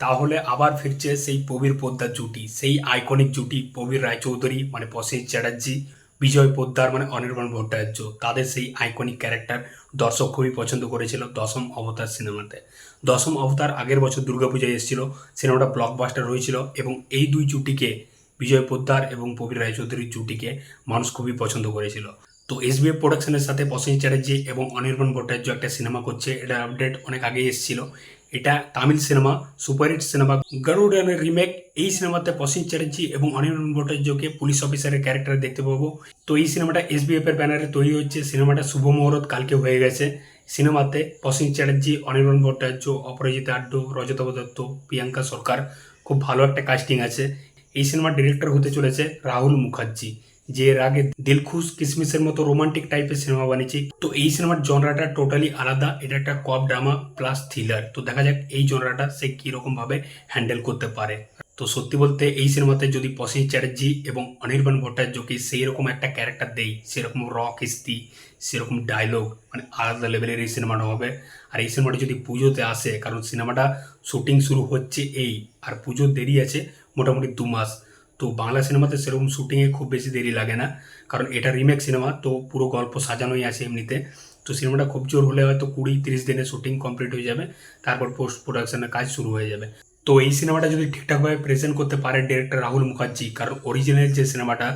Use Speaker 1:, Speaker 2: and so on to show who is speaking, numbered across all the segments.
Speaker 1: তাহলে আবার ফিরছে সেই প্রবীর পোদ্দার জুটি, সেই আইকনিক জুটি প্রবীর রায়চৌধুরী মানে প্রসেনজিৎ চ্যাটার্জি, বিজয় পোদ্দার মানে অনির্বাণ ভট্টাচার্য। তাদের সেই আইকনিক ক্যারেক্টার দর্শক খুবই পছন্দ করেছিল দশম অবতার সিনেমাতে। দশম অবতার আগের বছর দুর্গাপূজায় এসেছিল, সিনেমাটা ব্লকবাস্টার হয়েছিল এবং এই দুই জুটিকে, বিজয় পোদ্দার এবং প্রবীর রায়চৌধুরীর জুটিকে মানুষ খুবই পছন্দ করেছিল। তো এসবিএফ প্রোডাকশনের সাথে প্রসেনজিৎ চ্যাটার্জি এবং অনির্বাণ ভট্টাচার্য একটা সিনেমা করছে, এটা আপডেট অনেক আগেই এসেছিল। এটা তামিল সিনেমা সুপারহিট সিনেমা। গরুডানের রিমেক এই সিনেমাতে প্রসেনজিৎ চ্যাটার্জি এবং অনির্বাণ ভট্টাচার্যকে পুলিশ অফিসারের ক্যারেক্টারে দেখতে পাবো। তো এই সিনেমাটা এসবিএফ এর ব্যানারে তৈরি হচ্ছে। সিনেমাটা শুভ মুহূর্ত কালকে হয়ে গেছে। সিনেমাতে প্রসেনজিৎ চ্যাটার্জি, অনির্বাণ ভট্টাচার্য অপরাজিতা আড্ড রজতাভ দত্ত, প্রিয়াঙ্কা সরকার, খুব ভালো একটা কাস্টিং আছে। এই সিনেমার ডিরেক্টর হতে চলেছে রাহুল মুখার্জি। যে এর আগে দিলখুশ কিসমিসের মতো রোমান্টিক টাইপের সিনেমা বানিয়েছি। তো এই সিনেমার জনরাটা টোটালি আলাদা। এটা একটা কপ ড্রামা প্লাস থ্রিলার তো দেখা যাক এই জনরাটা সে কীরকম ভাবে হ্যান্ডেল করতে পারে। তো সত্যি বলতে এই সিনেমাতে যদি প্রসেনজিৎ চ্যাটার্জি এবং অনির্বাণ ভট্টাচার্যকে সেই রকম একটা ক্যারেক্টার দেই, সেরকম র কিস্তি, সেরকম ডায়লগ মানে আলাদা লেভেলের এই সিনেমাটা হবে। আর এই সিনেমাটা যদি পুজোতে আসে, কারণ সিনেমাটা শুটিং শুরু হচ্ছে এই, আর পুজোর দেরি আছে মোটামুটি দু মাস। তো বাংলা সিনেমাতে সেরকম শুটিংয়ে খুব বেশি দেরি লাগে না। কারণ এটা রিমেক সিনেমা তো পুরো গল্প সাজানোই আছে এমনিতে। তো সিনেমাটা খুব জোর হলে হয়তো কুড়ি তিরিশ দিনে শুটিং কমপ্লিট হয়ে যাবে, তারপর পোস্ট প্রোডাকশনের কাজ শুরু হয়ে যাবে। তো এই সিনেমাটা যদি ঠিকঠাকভাবে প্রেজেন্ট করতে পারে ডিরেক্টর রাহুল মুখার্জি, কারণ অরিজিনাল যে সিনেমাটা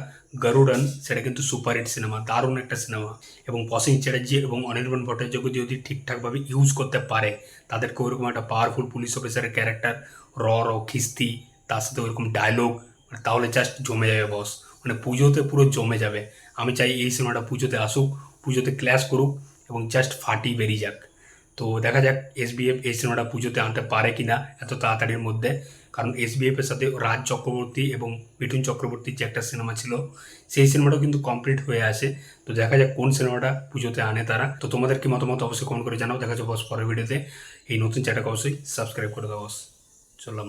Speaker 1: গরুডন, সেটা কিন্তু সুপারহিট সিনেমা দারুণ একটা সিনেমা এবং প্রসেন চ্যাটার্জি এবং অনির্বাণ ভট্টাচার্যকে যদি ঠিকঠাকভাবে ইউজ করতে পারে, তাদেরকে ওইরকম একটা পাওয়ারফুল পুলিশ অফিসারের ক্যারেক্টার র র, খিস্তি, তার সাথে ওইরকম ডায়লগ তাহলে জাস্ট জমে যাবে বস মানে পুজোতে পুরো জমে যাবে। আমি চাই এই সিনেমাটা পুজোতে আসুক, পুজোতে ক্ল্যাশ করুক এবং জাস্ট ফাটি বেরিয়ে যাক। তো দেখা যাক এসবিএফ এই সিনেমাটা পুজোতে আনতে পারে কি না এত তাড়াতাড়ির মধ্যে। কারণ এসবিএফ এর সাথে রাজ চক্রবর্তী এবং মিঠুন চক্রবর্তীর যে একটা সিনেমা ছিল, সেই সিনেমাটাও কিন্তু কমপ্লিট হয়ে আসে তো দেখা যাক কোন সিনেমাটা পুজোতে আনে তারা। তো তোমাদের কি মতামত অবশ্যই কমেন্ট করে জানাও। দেখা যাচ্ছে বস পরের ভিডিওতে এই নতুন চ্যানেলকে অবশ্যই সাবস্ক্রাইব করে দাও বস চললাম।